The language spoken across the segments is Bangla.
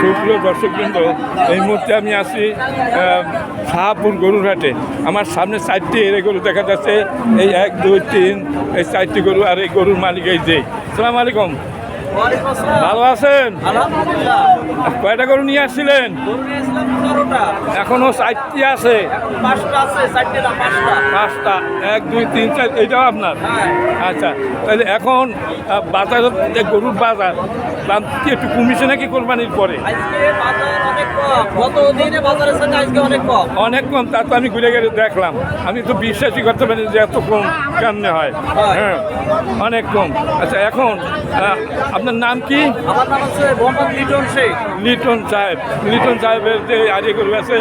সুপ্রিয় দর্শকবৃন্দ, এই মুহূর্তে আমি আসি শাহপুর গরুর হাটে আমার সামনে চারটি এর গরু দেখা যাচ্ছে। এই এক, দুই, তিন, এই চারটি গরু আর এই গরুর মালিক এই যে। সালাম আলাইকুম। ভালো আছেন? কয়টা গরু নিয়ে আসছিলেন? এখনও চারটি আছে। পাঁচটা এক দুই তিন চার এইটাও আপনার? হ্যাঁ। আচ্ছা তাহলে এখন আহ, বাজারের যে গরুর বাজার দাম কি একটু কমিছে নাকি কোরবানির পরে? বাজার অনেক কম। অনেক তা তো আমি ঘুরে গেলে দেখলাম। আমি তো বিশ্বাসই করতে পারি যে এত কম কেমনে হয়। হয়। অনেক কম। আচ্ছা এখন আহ, আপনার নাম কি? আমার নাম হচ্ছে মোহাম্মদ লিটন শেখ। লিটন সাহেব। লিটন সাহেবের যে আরে গরু আছে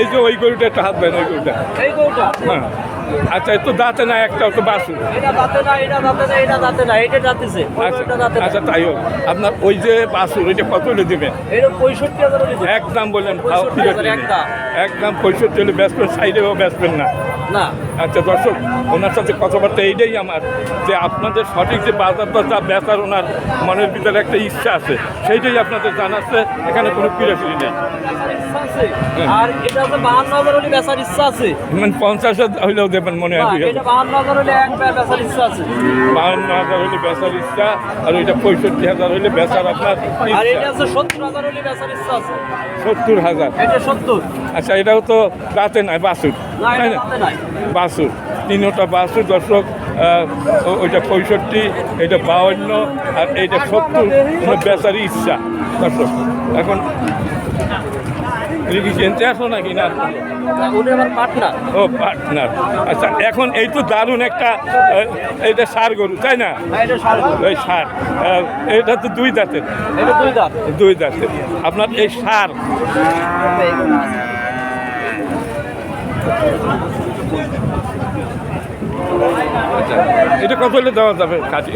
এই যে ওই গরুটা একটা হাত দেন ওই গরুটা। এই গরুটা? হ্যাঁ। আচ্ছা তো দাঁতে না একটা তো বাসু এটা দাঁতে না এটা দাঁতে না এটা দাঁতে না এটা দাঁতেছে। আচ্ছা এটা আচ্ছা তাই হোক। আপনার ওই যে বাসুর ওইটা কত হলে দেবেন? এটা পঁয়ষট্টি হাজার একদম হাজার, একদম। পঁয়ষট্টি হলে বেচবেন সাইডেও বেচবেন না। না আচ্ছা দর্শক ওনার সাথে কথাবার্তা এইটাই আমার যে আপনাদের সঠিক যে বাজারটা যা বেচার ওনার মনের ভিতরে একটা ইচ্ছা আছে সেইটাই আপনাদের জানাচ্ছে এখানে কোনো পিড়াপিড়ি নেই। বেচার ইচ্ছা আছে। আর এটা হচ্ছে বাহান্ন হাজার হলে বেচার ইচ্ছা আছে। মানে পঞ্চাশ হাজার হইলেও দেবেন মনে হয় হাজার বাহান্ন হাজার হলে এক বেচার ইচ্ছা আছে। বাহান্ন হাজার হইলে বেচার ইচ্ছা আর ওইটা পঁয়ষট্টি হাজার বেচার আপনার আর এটা আছে সত্তর হাজার হলে বেচার ইচ্ছা আছে। সত্তর হাজার? এটা সত্তর। আচ্ছা এটাও তো রাতে নাই বাসুর। না এটা বাসুর তিনটা বাসুর দর্শক ওইটা পঁয়ষট্টি এটা বাউন্ন আর এইটা সত্তর বেচারি ইচ্ছা। দর্শক এখন চিনতে আসো নাকি? না। উনি আমার পার্টনার ও পার্টনার আচ্ছা এখন এই তো দারুণ একটা এইটা সার গরু তাই না? হ্যাঁ এটা সার। ওই সার আহ, এটা তো দুই দাঁতের। দুই দাঁত। দুই দাঁতের। আপনার এই সার। এটা কত হলে দেওয়া যাবে কাজে?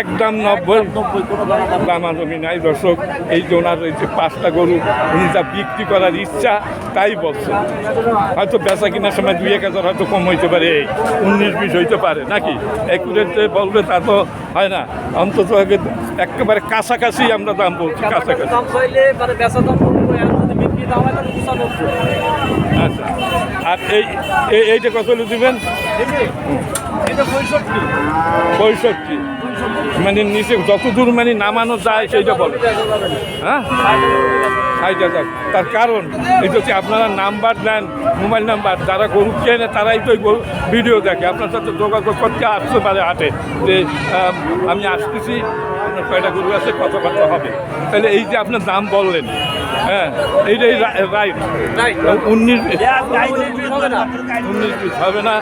একদম নব্বই। দামাদমি নাই। দর্শক এই যে ওনার এই যে পাঁচটা গরু উনি যা বিক্রি করার ইচ্ছা তাই বলছে। হয়তো বেচা কেনার সময় দুই এক হাজার হয়তো কম হইতে পারে এই উনিশ বিশ হইতে পারে নাকি? একুরেট বলবে তা তো হয় না। অন্তত একেবারে কাছাকাছি আমরা দাম বলছি কাছাকাছি আচ্ছা। আর এই এই- এইটা কত হলে দিবেন? এটে এটা পঁয়ষট্টি। মানে নিচে যত দূর মানে নামানো যায় সেইটা বলো। হ্যাঁ? ষাট হাজার। তার কারণ এই যদি আপনারা নাম্বার দেন মোবাইল নাম্বার। যারা গরু কেনে তারাই তো গরু ভিডিও দেখে। আপনার সাথে যোগাযোগ করতে আসতে পারে হাটে। যে আমি আসতেছি আপনার কয়টা গরু আছে কথাবার্তা হবে। তাহলে এই যে আপনার দাম বললেন হ্যাঁ এইটাই রাইট. উনিশ উনিশ হবে না। উনিশ পিস হবে না।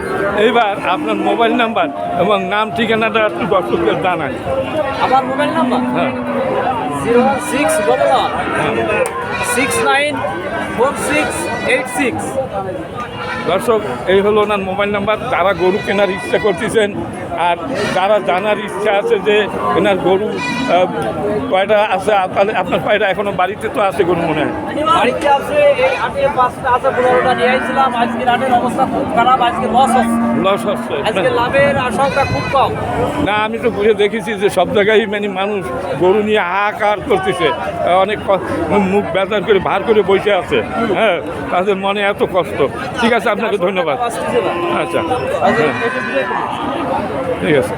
এইবার আপনার মোবাইল নাম্বার এবং নাম ঠিকানাটা একটু দর্শকদের জানান। আমার মোবাইল নাম্বার হ্যাঁ। Zero six double six nine four six eight six দর্শক, এই হলো ওনার মোবাইল নাম্বার। যারা গরু কেনার ইচ্ছা করতেছেন আর যারা জানার ইচ্ছা আছে যে এনার গরু কয়টা আছে, তাহলে আপনার পায়রা এখনও বাড়িতে তো আছে গরু মনে হয়। বাড়িতে আছে অবস্থা খুব খারাপ, আজকে লস হচ্ছে। লস হচ্ছে আজকে লাভের আশঙ্কা খুব কম। না আমি তো বুঝে দেখেছি যে সব জায়গায় মানে মানুষ গরু নিয়ে হাহাকার করতেছে। অনেক মুখ ব্যথার করে ভার করে বসে আছে। হ্যাঁ তাদের মনে এত কষ্ট। ঠিক আছে আপনাকে ধন্যবাদ। আচ্ছা। ঠিক আছে।